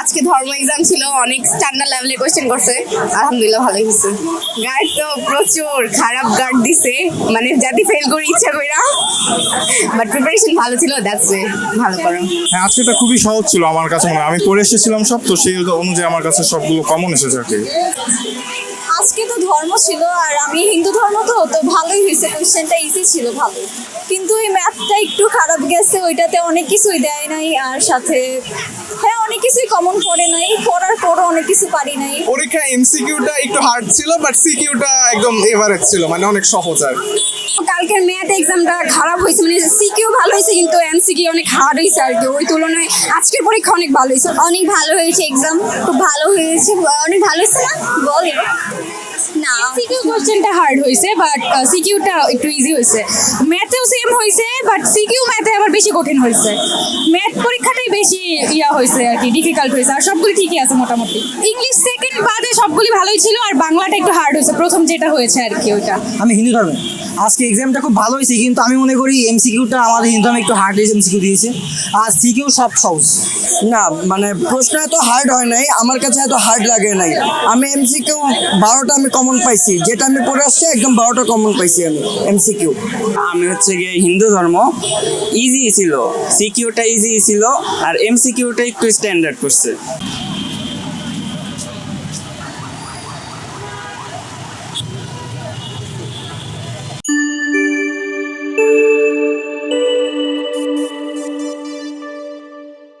আজকে ধর্ম এক্সাম ছিল অনেক স্ট্যান্ডার্ড লেভেলে কোয়েশ্চেন করছে। আলহামদুলিল্লাহ ভালোই হয়েছে। গার্ড তো প্রচুর খারাপ গার্ড দিছে মানে যাতে ফেল করে ইচ্ছা কইরা। বাট প্রিপারেশন ভালো ছিল দ্যাটস ওয়ে ভালো করো। হ্যাঁ আজকেটা খুবই সহজ ছিল আমার কাছে মনে। আমি পড়ে এসেছিলাম সব তো সেই অনুযায়ী আমার কাছে সবগুলো কমন এসেছে আর কি। আজকে তো ধর্ম ছিল আর আমি হিন্দু ধর্ম তো তো ভালোই হয়েছে। কোয়েশ্চেনটা ইজি ছিল ভালো। কিন্তু এই ম্যাথটা একটু খারাপ গেছে ওইটাতে অনেক কিছুই দেয় নাই আর সাথে হ্যাঁ অনেক কিছুই কমন পড়ে নাই পড়ার পরও অনেক কিছু পারি নাই। পরীক্ষা এমসিকিউটা একটু হার্ড ছিল বাট সিকিউটা একদম এভারেজ ছিল মানে অনেক সহজ আর কালকের ম্যাথ এক্সামটা খারাপ হয়েছে মানে সিকিউ ভালো হয়েছে কিন্তু এমসিকিউ অনেক হার্ড হয়েছে আর কি ওই তুলনায় আজকের পরীক্ষা অনেক ভালো হয়েছে। অনেক ভালো হয়েছে এক্সাম খুব ভালো হয়েছে অনেক ভালো হয়েছে না? বল সিকিউ কোশ্চেনটা হার্ড হয়েছে বাট সিকিউটা একটু ইজি হয়েছে ম্যাথেও সেম হয়েছে বাট সিকিউ ম্যাথে আবার বেশি কঠিন হয়েছে ম্যাথ পরীক্ষাটাই বেশি ইয়া হয়েছে আর কি ডিফিকাল্ট হয়েছে আর সবগুলো ঠিকই আছে মোটামুটি। ইংলিশ সেকেন্ড বাদে সবগুলি ভালোই ছিল আর বাংলাটা একটু হার্ড হয়েছে। প্রথম যেটা হয়েছে আর কি ওইটা। আমি হিন্দু ধর্মে। আজকে এক্সামটা খুব ভালো হয়েছে কিন্তু আমি মনে করি এমসিকিউটা আমাদের হিন্দু ধর্মে একটু হার্ড এমসিকিউ দিয়েছে। আর সিকিউ সব সহজ। না মানে প্রশ্ন এত হার্ড হয় নাই আমার কাছে এত হার্ড লাগে নাই। আমি এমসিকিউ বারোটা আমি কমন পাইছি যেটা আমি পড়ে আসছি একদম বারোটা কমন পাইছি আমি এমসিকিউ আমি হচ্ছে গিয়ে হিন্দু ধর্ম ইজি ছিল। সিকিউটা ইজি ছিল আর এমসিকিউটা একটু স্ট্যান্ডার্ড করছে।